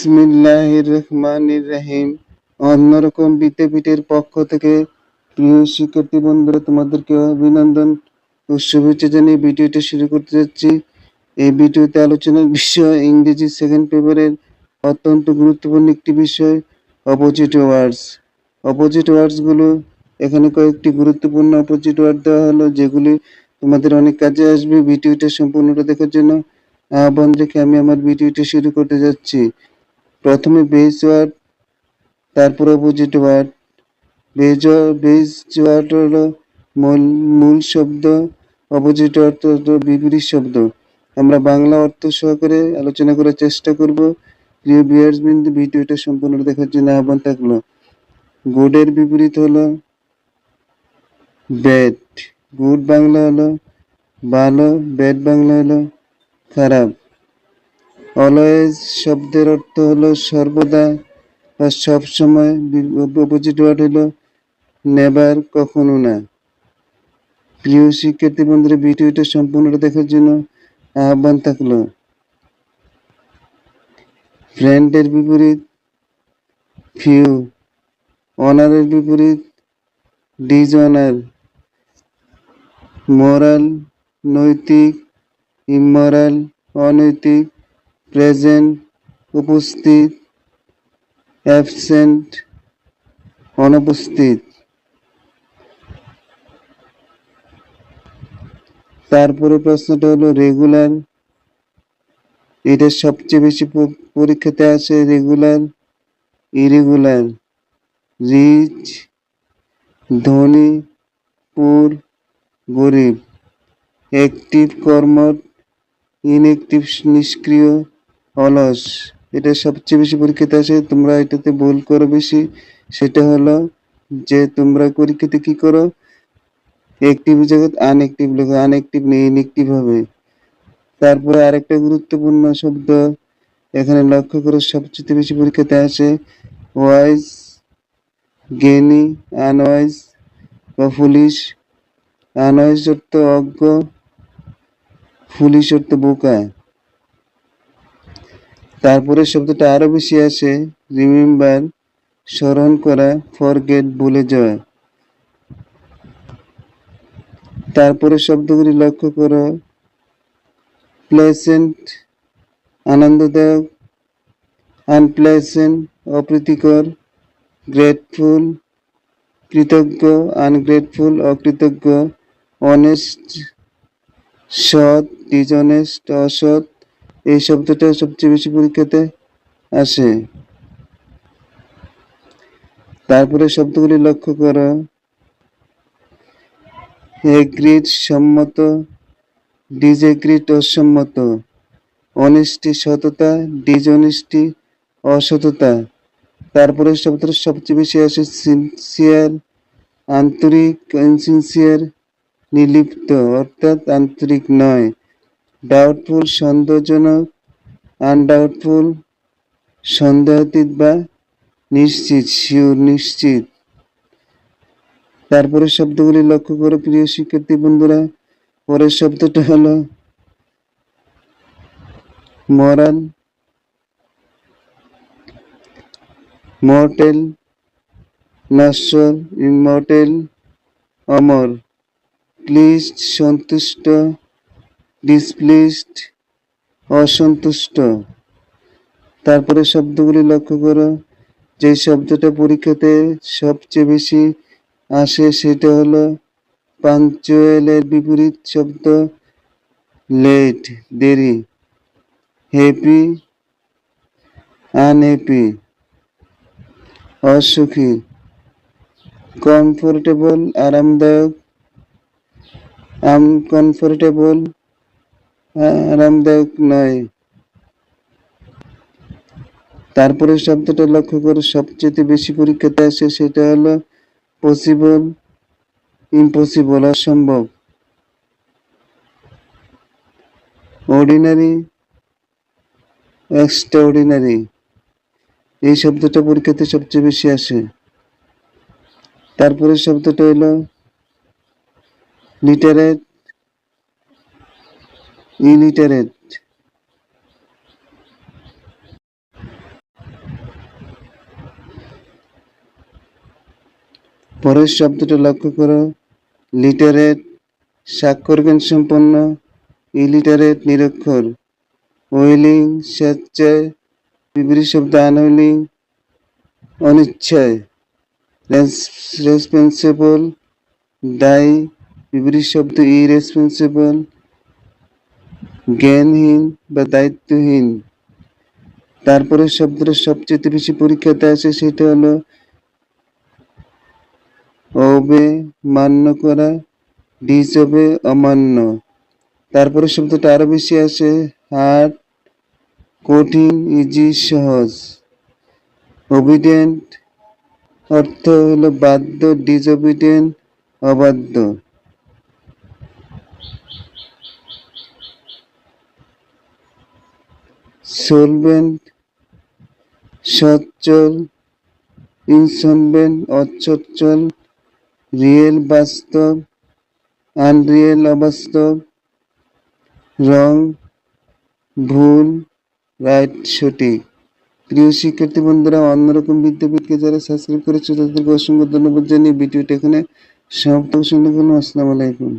বিসমিল্লাহির রহমানির রহিম। অন্যরকম বিদ্যাপীঠের পক্ষ থেকে প্রিয় শিক্ষার্থী বন্ধুরা, তোমাদেরকে অভিনন্দন ও শুভেচ্ছা জানিয়ে ভিডিওটা শুরু করতে যাচ্ছি। এই ভিডিওতে আলোচনার বিষয় ইংরেজি সেকেন্ড পেপারের অত্যন্ত গুরুত্বপূর্ণ একটি বিষয় অপোজিট ওয়ার্ডস অপোজিট ওয়ার্ডসগুলো, এখানে কয়েকটি গুরুত্বপূর্ণ অপোজিট ওয়ার্ড দেওয়া হলো, যেগুলি তোমাদের অনেক কাজে আসবে ভিডিওটা সম্পূর্ণটা দেখার জন্য। আহ্বান রেখে আমি আমার ভিডিওটা শুরু করতে যাচ্ছি। প্রথমে বেজ ওয়ার্ড তারপর opposite word base base word হলো মূল মূল শব্দ অপোজিট অর্থ বিপরীত শব্দ। আমরা বাংলা অর্থ সহকারে আলোচনা করার চেষ্টা করব। প্রিয় বিয়ার্স বিন্দু, ভিডিওটা সম্পূর্ণ দেখার জন্য আহ্বান থাকল। গুডের বিপরীত হলো ব্যাড। গুড বাংলা হলো ভালো, ব্যাড বাংলা হলো খারাপ। অলওয়েজ শব্দের অর্থ হলো সর্বদা বা সব সময় অপোজিট ওয়ার্ড হলো নেবার কখনো না। প্রিয় শিক্ষার্থী বন্ধুরা, ভিডিওটা সম্পূর্ণ দেখার জন্য আহ্বান থাকল। ফ্রেন্ডের বিপরীত, ফিউ। অনারের বিপরীত ডিজঅনার মোরাল, নৈতিক, ইমরাল, অনৈতিক প্রেজেন্ট, উপস্থিত, অ্যাবসেন্ট, অনুপস্থিত। তারপরে প্রশ্নটা হলো, রেগুলার, এটা সবচেয়ে বেশি পরীক্ষাতে আছে রেগুলার, ইরেগুলার, রিচ, ধনী, পুর, গরিব। অ্যাক্টিভ কর্মট ইনঅ্যাক্টিভ, নিষ্ক্রিয় অলস। এটা সবচেয়ে বেশি পরীক্ষাতে আসে, তোমরা এটাতে ভুল করো বেশি। সেটা হলো যে, তোমরা পরীক্ষাতে কি করো? অ্যাক্টিভ জগৎ আনএক্টিভ লেখো আনএক্টিভ নেই ইনঅ্যাক্টিভ হবে। তারপরে আরেকটা গুরুত্বপূর্ণ শব্দ, এখানে লক্ষ্য করো, সবচেয়ে বেশি পরীক্ষাতে আসে ওয়াইজ জ্ঞানী আনওয়াইজ বা ফুলিশ আনওয়াইজ অর্থ অজ্ঞ ফুলিশ অর্থ বোকা। তারপরে শব্দটা আরও বেশি আসে রিমেম্বার স্মরণ করা ফরগেট ভুলে যাওয়া। তারপরে শব্দগুলি লক্ষ্য করো। প্লেসেন্ট আনন্দদায়ক আনপ্লেসেন্ট অপ্রীতিকর গ্রেটফুল কৃতজ্ঞ আনগ্রেটফুল অকৃতজ্ঞ অনেস্ট সৎ ডিজনেস্ট অসৎ এই শব্দটা সবচেয়ে বেশি পরীক্ষাতে আসে। তারপরে শব্দগুলি লক্ষ্য করো। এগ্রিড সম্মত। ডিজেগ্রিড অসম্মত। অনিষ্টি, সততা। ডিজনেস্টি অসততা। তারপরে শব্দটা সবচেয়ে বেশি আসে সিনসিয়ার আন্তরিক ইনসিনসিয়ার নির্লিপ্ত, অর্থাৎ আন্তরিক নয়। ডাউটফুল সন্দেহজনক আনডাউটফুল সন্দেহাতীত বা নিশ্চিত শিওর নিশ্চিত। তারপরে শব্দগুলি লক্ষ্য করে প্রিয় শিক্ষার্থী বন্ধুরা, পরের শব্দটা হলো মরাল মর্টেল নশ্বর ইমর্টেল অমর। প্লিজড সন্তুষ্ট ডিসপ্লিজড অসন্তুষ্ট। তারপরে শব্দগুলি লক্ষ্য করো। যে শব্দটা পরীক্ষাতে সবচেয়ে বেশি আসে সেটা হলো পাঞ্চুয়েলের বিপরীত শব্দ লেট দেরি হ্যাপি আনহ্যাপি অসুখী কমফোর্টেবল আরামদায়ক আনকমফোর্টেবল আরামদায়ক নয়। তারপরে শব্দটা লক্ষ্য করে, সবচেয়ে বেশি পরীক্ষাতে আসে সেটা হলো পসিবল ইম্পসিবল অসম্ভব। অর্ডিনারি এক্সট্রা অর্ডিনারি এই শব্দটা পরীক্ষাতে সবচেয়ে বেশি আসে। তারপরে শব্দটা হলো লিটারেট ইলিটারেট পরের শব্দটা লক্ষ্য করো। লিটারেট স্বাক্ষরজ্ঞান সম্পন্ন ইলিটারেট নিরক্ষর। ওয়েলিং স্বেচ্ছায় বিবৃতি শব্দ আনওয়েলিং অনিচ্ছায়। রেসপন্সিবল দায়ী বিবৃতি শব্দ ইরেসপন্সিবল জ্ঞানহীন বা দায়িত্বহীন। তারপরে শব্দটা সবচেয়ে বেশি পরীক্ষাতে আসে সেটা হলো অবে মান্য করা ডিসবে অমান্য। তারপরে শব্দটা আরও বেশি আসে, হার্ড, কঠিন, ইজি, সহজ। ওবিডেন্ট অর্থ হলো বাধ্য ডিসঅবিডেন্ট অবাধ্য। সলভেন্ট সচ্ছল ইনসলভেন্ট অচঞ্চল রিয়েল বাস্তব, আনরিয়েল অবাস্তব, রং, ভুল, রাইট, সঠিক। প্রিয় শিক্ষার্থী বন্ধুরা, অন্যরকম বিদ্যাপীঠকে যারা সাবস্ক্রাইব করেছে, তাদেরকে অসংখ্য ধন্যবাদ জানিয়ে ভিডিওটা এখানে সমাপ্ত আসসালামু আলাইকুম।